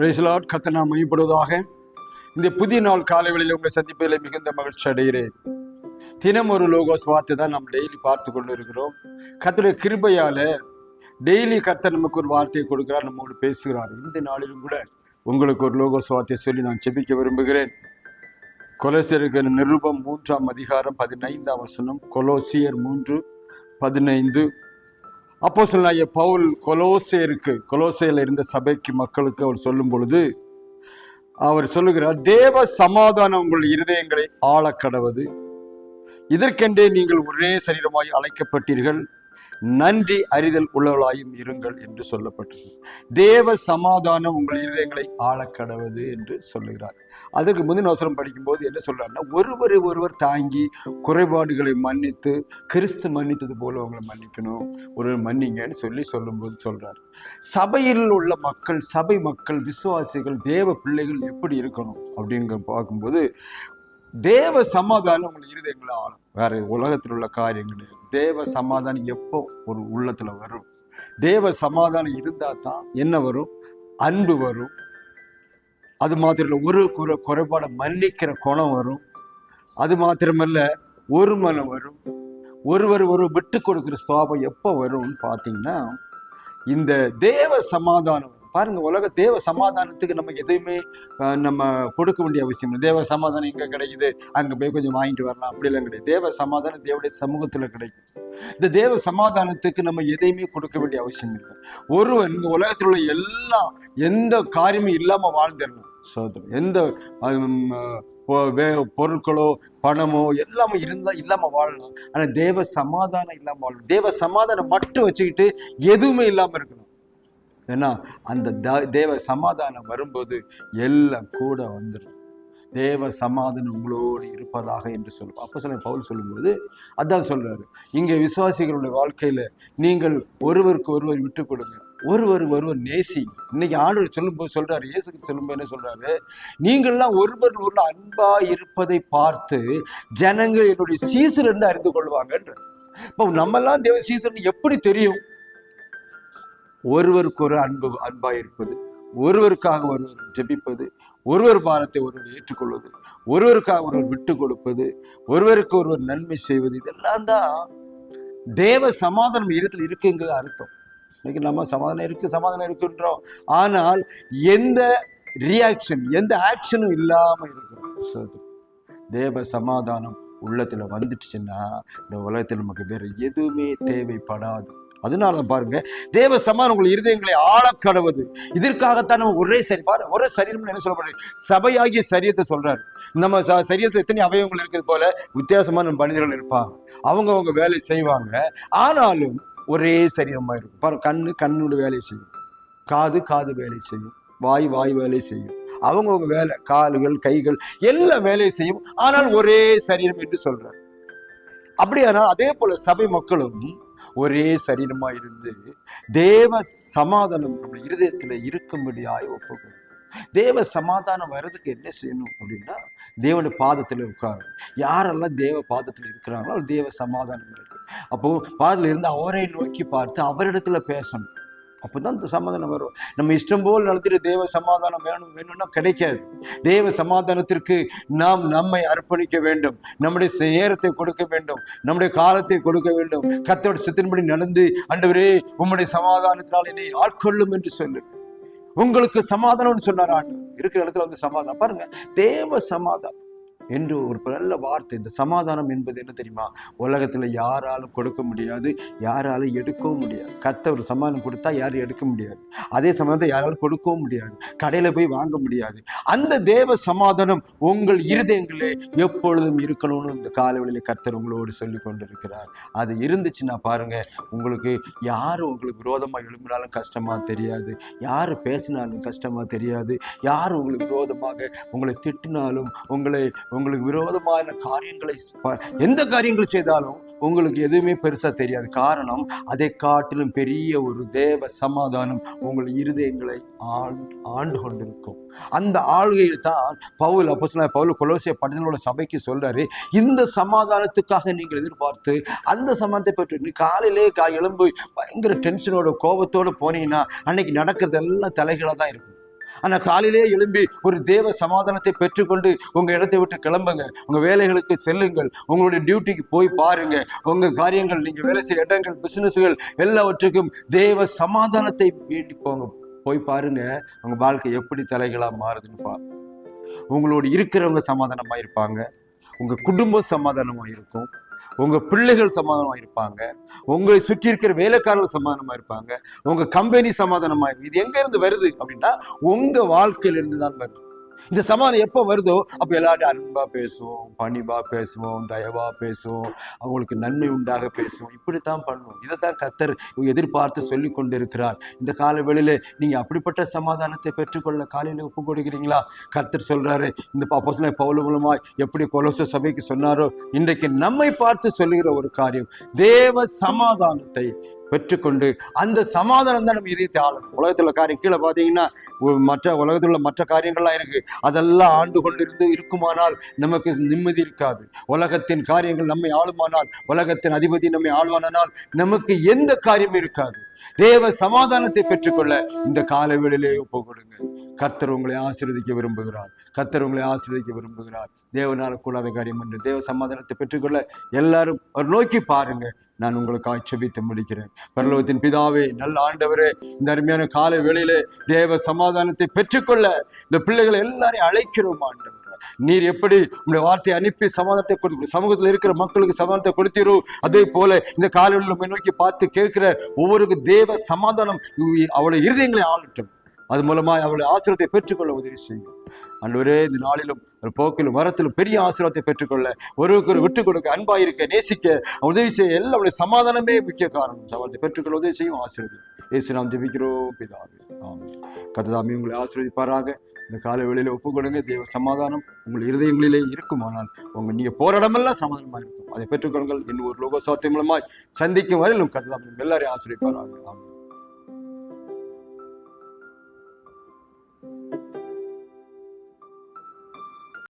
பிரைஸ்லாட் கத்த நாம் மையப்படுவதாக இந்த புதிய நாள் காலைகளில் உங்கள் சந்திப்பதில் மிகுந்த மகிழ்ச்சி அடைகிறேன். தினம் ஒரு லோகோஸ் வார்த்தை தான் நாம் டெய்லி பார்த்து கொண்டு இருக்கிறோம் கத்துடைய கிருபையால் டெய்லி கத்த நமக்கு ஒரு வார்த்தையை கொடுக்கிறார் நம்மோடு பேசுகிறார். இந்த நாளிலும் கூட உங்களுக்கு ஒரு லோகோஸ் வார்த்தையை சொல்லி நான் செபிக்க விரும்புகிறேன். கொலோசியருக்கு நிருபம் மூன்றாம் அதிகாரம் பதினைந்தாம் வசனம் கொலோசியர் மூன்று பதினைந்து. அப்போ சொன்னாய பவுல் கொலோசேருக்கு கொலோசேல இருந்த சபைக்கு மக்களுக்கு அவர் சொல்லும் பொழுது அவர் சொல்லுகிறார் தேவ சமாதானம் உங்கள் இருதயங்களை ஆளக்கடவது. இதற்கென்றே நீங்கள் ஒரே சரீரமாய் அழைக்கப்பட்டீர்கள். நன்றி அறிதல் உள்ளவளாயும் இருங்கள் என்று சொல்லப்பட்டது. தேவ சமாதானம் உங்கள் இருதயங்களை ஆளக்கடவது என்று சொல்லுகிறார். அதற்கு முந்தின அவசரம் படிக்கும்போது என்ன சொல்றாருன்னா ஒருவரை ஒருவர் தாங்கி குறைபாடுகளை மன்னித்து கிறிஸ்து மன்னித்தது போல அவங்களை மன்னிக்கணும் ஒரு மன்னிங்கன்னு சொல்லி சொல்லும்போது சொல்றார். சபையில் உள்ள மக்கள் சபை மக்கள் விசுவாசிகள் தேவ பிள்ளைகள் எப்படி இருக்கணும் அப்படிங்கிற பார்க்கும்போது தேவ சமாதானம் உங்களுக்கு இருதயங்களை ஆளும். வேற உலகத்தில் உள்ள காரியங்கள். தேவ சமாதானம் எப்போ ஒரு உள்ளத்துல வரும்? தேவ சமாதானம் இருந்தா தான் என்ன வரும்? அன்பு வரும். அது மாத்திரம் ஒரு குறை குறைபாடை மன்னிக்கிற குணம் வரும். அது மாத்திரமல்ல ஒரு மனம் வரும். ஒருவர் ஒரு விட்டு கொடுக்கிற சுவாபம் எப்போ வரும்னு பார்த்தீங்கன்னா இந்த தேவ சமாதானம் பாருங்க உலக தேவ சமாதானத்துக்கு நம்ம எதையுமே நம்ம கொடுக்க வேண்டிய அவசியம் இல்லை. தேவ சமாதானம் எங்க கிடைக்குது? அங்க போய் கொஞ்சம் வாங்கிட்டு வரலாம். அப்படிலாம் கிடையாது. தேவ சமாதானம் தேவடைய சமூகத்துல கிடைக்கும். இந்த தேவ சமாதானத்துக்கு நம்ம எதையுமே கொடுக்க வேண்டிய அவசியம் இல்லை. ஒருவன் இந்த உலகத்தில் உள்ள எல்லா எந்த காரியமும் இல்லாம வாழ்ந்துடணும். சோதரம் எந்த வே- பொருட்களோ பணமோ எல்லாமே இருந்தா இல்லாம வாழலாம். ஆனா தேவ சமாதானம் இல்லாம வாழணும். தேவ சமாதானம் மட்டும் வச்சுக்கிட்டு எதுவுமே இல்லாம இருக்கணும். ஏன்னா அந்த த- தேவ சமாதானம் வரும்போது எல்லாம் கூட வந்துடும் தேவ சமாதானம் உங்களோடு இருப்பதாக என்று சொல்லுவோம். அப்போ சொல்ல பவுல் சொல்லும்போது அதான் சொல்கிறாரு இங்கே விசுவாசிகளுடைய வாழ்க்கையில் நீங்கள் ஒருவருக்கு ஒருவர் விட்டு கொடுங்க. ஒருவர் ஒருவர் நேசி. இன்னைக்கு ஆண்டு சொல்லும்போது சொல்கிறாரு இயேசுக்கு சொல்லும்போது என்ன சொல்கிறாரு நீங்கள்லாம் ஒருவர் ஒரு அன்பாக இருப்பதை பார்த்து ஜனங்கள் என்னுடைய சீசர் என்று அறிந்து கொள்வாங்கன்ற இப்போ நம்மெல்லாம் தேவ சீசன் எப்படி தெரியும்? ஒருவருக்கு ஒரு அன்பு அன்பாக இருப்பது ஒருவருக்காக ஒருவர் ஜெபிப்பது. ஒருவர் பாரத்தை ஒருவர் ஏற்றுக்கொள்வது. ஒருவருக்காக ஒருவர் விட்டு கொடுப்பது ஒருவருக்கு ஒருவர் நன்மை செய்வது. இதெல்லாம் தான் தேவ சமாதானம் இடத்துல இருக்குங்கிறது அர்த்தம். இன்னைக்கு நம்ம சமாதானம் இருக்கு சமாதானம் இருக்குன்றோம். ஆனால் எந்த ரியாக்ஷன் எந்த ஆக்ஷனும் இல்லாமல் இருக்கிறோம் தேவ சமாதானம் உள்ளத்தில் வந்துடுச்சுன்னா இந்த உலகத்தில் நமக்கு வேற எதுவுமே தேவைப்படாது. அதனால பாருங்க தேவ சமான் உங்கள் இருதயங்களை ஆழக்கடவுது. இதற்காகத்தான் நம்ம ஒரே சரி பாரு ஒரே சரீரம் என்ன சொல்லப்படுது? சபையாகிய சரீரத்தை சொல்றாரு. நம்ம ச- சரீரத்துல எத்தனை அவயவங்கள் இருக்கிறது போல? வித்தியாசமான மனிதர்கள் இருப்பாங்க. அவங்க அவங்க வேலை செய்வாங்க. ஆனாலும் ஒரே சரீரமா இருக்கும். பாரு கண்ணு கண்ணோட வேலை செய்யும். காது காது வேலை செய்யும். வாய் வாய் வேலை செய்யும். அவங்கவங்க வேலை கால்கள் கைகள் எல்லா வேலையும் செய்யும். ஆனால் ஒரே சரீரம் என்று சொல்றார். அப்படியானால் அதே போல சபை மக்களும் ஒரே சரீரமா இருந்து தேவ சமாதானம் நம்ம இருதயத்துல இருக்கும்படியாய் ஒப்புக்கணும் தேவ சமாதானம் வர்றதுக்கு என்ன செய்யணும் அப்படின்னா தேவனுடைய பாதத்துல உட்காரணும் யாரெல்லாம் தேவ பாதத்துல இருக்கிறாங்களோ தேவ சமாதானம் இருக்கு. அப்போ பாதத்துல இருந்து அவரை நோக்கி பார்த்து அவரிடத்துல பேசணும். அப்போதான் இந்த சமாதானம் வரும். நம்ம இஷ்டம் போல் நடத்திட்டு தேவ சமாதானம் வேணும் வேணும்னா கிடைக்காது. தேவ சமாதானத்திற்கு நாம் நம்மை அர்ப்பணிக்க வேண்டும். நம்முடைய நேரத்தை கொடுக்க வேண்டும். நம்முடைய காலத்தை கொடுக்க வேண்டும். கத்தோட சித்தின்படி நடந்து அண்டவரே உம்முடைய சமாதானத்தினால் என்னை ஆட்கொள்ளும் என்று சொல்லு. உங்களுக்கு சமாதானம்னு சொன்னார் ஆண்டு இருக்கிற இடத்துல வந்து சமாதானம். பாருங்க தேவ சமாதானம். என்று ஒரு நல்ல வார்த்தை இந்த சமாதானம் என்பது என்ன தெரியுமா? உலகத்தில் யாராலும் கொடுக்க முடியாது யாராலும் எடுக்கவும் முடியாது. கத்த ஒரு சமாதானம் கொடுத்தா யாரும் எடுக்க முடியாது. அதே சமாதானத்தை யாராலும் கொடுக்கவும் முடியாது. கடையில் போய் வாங்க முடியாது. அந்த தேவ சமாதானம் உங்கள் இருதயங்களே எப்பொழுதும் இருக்கணும்னு இந்த காலவெளியில் கர்த்தர் உங்களோடு சொல்லி கொண்டிருக்கிறார். அது இருந்துச்சுன்னா பாருங்க உங்களுக்கு யார் உங்களுக்கு விரோதமாக எழும்பினாலும் கஷ்டமா தெரியாது. யார் பேசினாலும் கஷ்டமா தெரியாது. யார் உங்களுக்கு விரோதமாக உங்களை திட்டினாலும் உங்களை உங்களுக்கு விரோதமான காரியங்களை எந்த காரியங்கள் செய்தாலும் உங்களுக்கு எதுவுமே பெருசா தெரியாது. காரணம் அதை காட்டிலும் பெரிய ஒரு தேவ சமாதானம் உங்கள் இருதயங்களை ஆண்டு ஆண்டு கொண்டிருக்கும். அந்த ஆளுகையில் தான் பவுல் அப்போ பவுல் கொலோசிய படத்தினோட சபைக்கு சொல்றாரு இந்த சமாதானத்துக்காக நீங்கள் எதிர்பார்த்து அந்த சமாதானத்தை பெற்று காலையிலே கா எழும்பு பயங்கர டென்ஷனோட கோபத்தோட போனீங்கன்னா அன்னைக்கு நடக்கிறது எல்லாம் தலைகளாக தான் இருக்கும். ஆனால் காலையிலே எழும்பி ஒரு தேவ சமாதானத்தை பெற்றுக்கொண்டு உங்கள் இடத்தை விட்டு கிளம்புங்க. உங்கள் வேலைகளுக்கு செல்லுங்கள். உங்களுடைய டியூட்டிக்கு போய் பாருங்க. உங்கள் காரியங்கள் நீங்கள் வேலை செய்ய இடங்கள் பிஸ்னஸ்கள் எல்லாவற்றுக்கும் தேவ சமாதானத்தை வேண்டி போங்க. போய் பாருங்க. உங்க வாழ்க்கை எப்படி தலைகளாக மாறுதுன்னு பா உங்களோட இருக்கிறவங்க சமாதானமாக இருப்பாங்க உங்கள் குடும்பம் சமாதானமாக இருக்கும் உங்க பிள்ளைகள் சமாதானமா இருப்பாங்க. உங்களை சுற்றி இருக்கிற வேலைக்காரர்கள் சமாதானமா இருப்பாங்க. உங்க கம்பெனி சமாதானமா இது எங்க இருந்து வருது அப்படின்னா உங்க வாழ்க்கையில இருந்து தான் வருது. இந்த சமாதானம் எப்போ வருதோ அப்போ எல்லாரும் அன்பா பேசுவோம் பணிவாக பேசுவோம் தயவா பேசுவோம் அவங்களுக்கு நன்மை உண்டாக பேசுவோம். இப்படித்தான் பண்ணுவோம். இதைத்தான் கத்தர் எதிர்பார்த்து சொல்லி கொண்டு இருக்கிறார் இந்த கால வேளையில் நீங்க அப்படிப்பட்ட சமாதானத்தை பெற்றுக்கொள்ள காலையில் ஒப்பு கொடுக்குறீங்களா? கத்தர் சொல்றாரு இந்த அப்போஸ்தலன் பவுல் மூலமாய் எப்படி கொலோச சபைக்கு சொன்னாரோ இன்றைக்கு நம்மை பார்த்து சொல்லுகிற ஒரு காரியம் தேவ சமாதானத்தை பெற்றுக்கொண்டு அந்த சமாதானம் தான் நம்ம இதயத்தை ஆளும். உலகத்துல காரியம். கீழே பார்த்தீங்கன்னா மற்ற உலகத்தில் உள்ள மற்ற காரியங்கள்லாம் இருக்கு. அதெல்லாம் ஆண்டு கொண்டிருந்து இருக்குமானால் நமக்கு நிம்மதி இருக்காது. உலகத்தின் காரியங்கள் நம்மை ஆளுமானால் உலகத்தின் அதிபதி நம்மை ஆளுவானால் நமக்கு எந்த காரியமும் இருக்காது. தேவ சமாதானத்தை பெற்றுக்கொள்ள இந்த காலவேளையிலே ஒப்பு கொடுங்க கர்த்தர் உங்களை ஆசீர்வதிக்க விரும்புகிறார். கர்த்தர் உங்களை ஆசீர்வதிக்க விரும்புகிறார். தேவனால் கூடாத காரியம் என்று தேவ சமாதானத்தை பெற்றுக்கொள்ள எல்லாரும் அவர் நோக்கி பாருங்க. நான் உங்களுக்கு செபித்து முடிக்கிறேன். பரலோகத்தின் பிதாவே நல்ல ஆண்டவரே இந்த அருமையான கால வேளையிலே தேவ சமாதானத்தை பெற்றுக்கொள்ள இந்த பிள்ளைகளை எல்லாரையும் அழைக்கிறோம் ஆண்டவர். நீர் எப்படி உங்களுடைய வார்த்தையை அனுப்பி சமாதானத்தை கொடுத்து சமூகத்தில் இருக்கிற மக்களுக்கு சமாதானத்தை கொடுத்தீரோ அதே போல இந்த காலையில் நோக்கி பார்த்து கேட்கிற ஒவ்வொருக்கும் தேவ சமாதானம் அவளை இருதயங்களை ஆளட்டும். அது மூலமாக அவளை ஆசிரியத்தை பெற்றுக்கொள்ள உதவி செய்யும். அன்றுவரே இந்த நாளிலும் ஒரு போக்கிலும் வரத்திலும் பெரிய ஆசீர்வாதத்தை பெற்றுக்கொள்ள ஒருவருக்கு ஒரு விட்டு கொடுக்க அன்பாயிருக்க நேசிக்க உதவி செய்ய எல்லாம் சமாதானமே முக்கிய காரணம். சவாலத்தை பெற்றுக்கொள்ள உதவி செய்யும் ஆசீர்வதி ஏசு நாம் ஜெபிக்கிறோம் பிதாவே. ஆமென். கத்ததாமி உங்களை ஆசீர்வதிப்பாராக. இந்த காலை வேளையில ஒப்புக்கொடுங்க தேவ சமாதானம் உங்கள் இருதயங்களிலே இருக்குமானால் உங்கள் நீங்கள் போராடமெல்லாம் சமாதானமா இருக்கும் அதை பெற்றுக்கொள்ளுங்கள். இன்னும் ஒரு லோக சாத்தியம் மூலமாய் சந்திக்கும் வரையிலும் கத்ததாமி எல்லாரையும் ஆசிரியப்பாராக